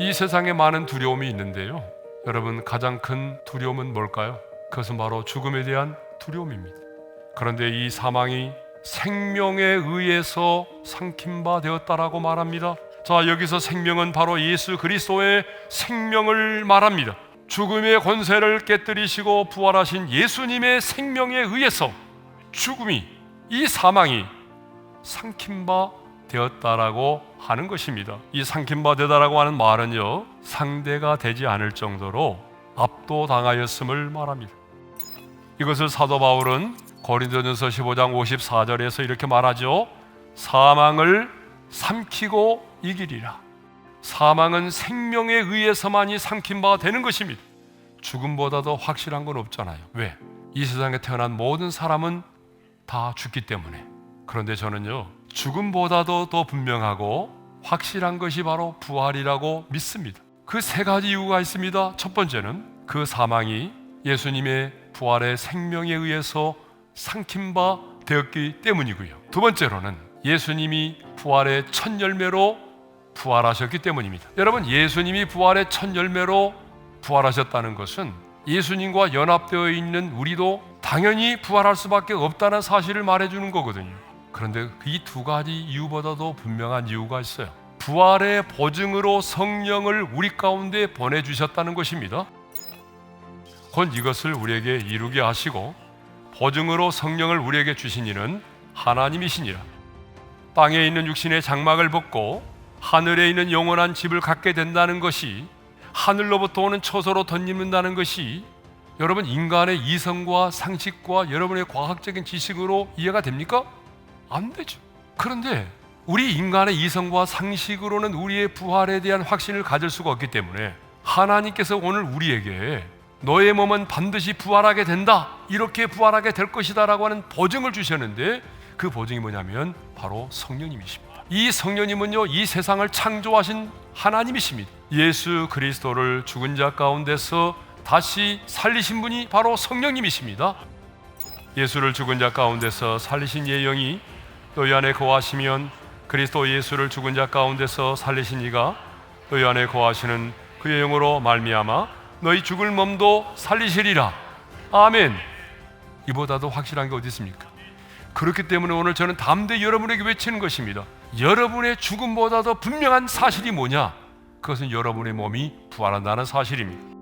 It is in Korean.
이 세상에 많은 두려움이 있는데요. 여러분 가장 큰 두려움은 뭘까요? 그것은 바로 죽음에 대한 두려움입니다. 그런데 이 사망이 생명에 의해서 삼킴바 되었다라고 말합니다. 자, 여기서 생명은 바로 예수 그리스도의 생명을 말합니다. 죽음의 권세를 깨뜨리시고 부활하신 예수님의 생명에 의해서 죽음이 이 사망이 삼킴바 되었다라고 하는 것입니다. 이 삼킴바 되다라고 하는 말은요 상대가 되지 않을 정도로 압도당하였음을 말합니다. 이것을 사도 바울은 고린도전서 15장 54절에서 이렇게 말하죠. 사망을 삼키고 이기리라. 사망은 생명에 의해서만이 삼킨 바가 되는 것입니다. 죽음보다도 확실한 건 없잖아요. 왜? 이 세상에 태어난 모든 사람은 다 죽기 때문에. 그런데 저는요, 죽음보다도 더 분명하고 확실한 것이 바로 부활이라고 믿습니다. 그 세 가지 이유가 있습니다. 첫 번째는 그 사망이 예수님의 부활의 생명에 의해서 삼킨 바 되었기 때문이고요. 두 번째로는 예수님이 부활의 첫 열매로 부활하셨기 때문입니다. 여러분, 예수님이 부활의 첫 열매로 부활하셨다는 것은 예수님과 연합되어 있는 우리도 당연히 부활할 수밖에 없다는 사실을 말해주는 거거든요. 그런데 이 두 가지 이유보다도 분명한 이유가 있어요. 부활의 보증으로 성령을 우리 가운데 보내주셨다는 것입니다. 곧 이것을 우리에게 이루게 하시고 보증으로 성령을 우리에게 주신 이는 하나님이시니라. 땅에 있는 육신의 장막을 벗고 하늘에 있는 영원한 집을 갖게 된다는 것이 하늘로부터 오는 처소로 덧입는다는 것이 여러분 인간의 이성과 상식과 여러분의 과학적인 지식으로 이해가 됩니까? 안 되죠. 그런데 우리 인간의 이성과 상식으로는 우리의 부활에 대한 확신을 가질 수가 없기 때문에 하나님께서 오늘 우리에게 너의 몸은 반드시 부활하게 된다. 이렇게 부활하게 될 것이다라고 하는 보증을 주셨는데 그 보증이 뭐냐면 바로 성령님이십니다. 이 성령님은요, 이 세상을 창조하신 하나님이십니다. 예수 그리스도를 죽은 자 가운데서 다시 살리신 분이 바로 성령님이십니다. 예수를 죽은 자 가운데서 살리신 예영이 너희 안에 거하시면 그리스도 예수를 죽은 자 가운데서 살리신 이가 너희 안에 거하시는 그의 영으로 말미암아 너희 죽을 몸도 살리시리라. 아멘. 이보다도 확실한 게 어디 있습니까? 그렇기 때문에 오늘 저는 담대 여러분에게 외치는 것입니다. 여러분의 죽음보다도 분명한 사실이 뭐냐? 그것은 여러분의 몸이 부활한다는 사실입니다.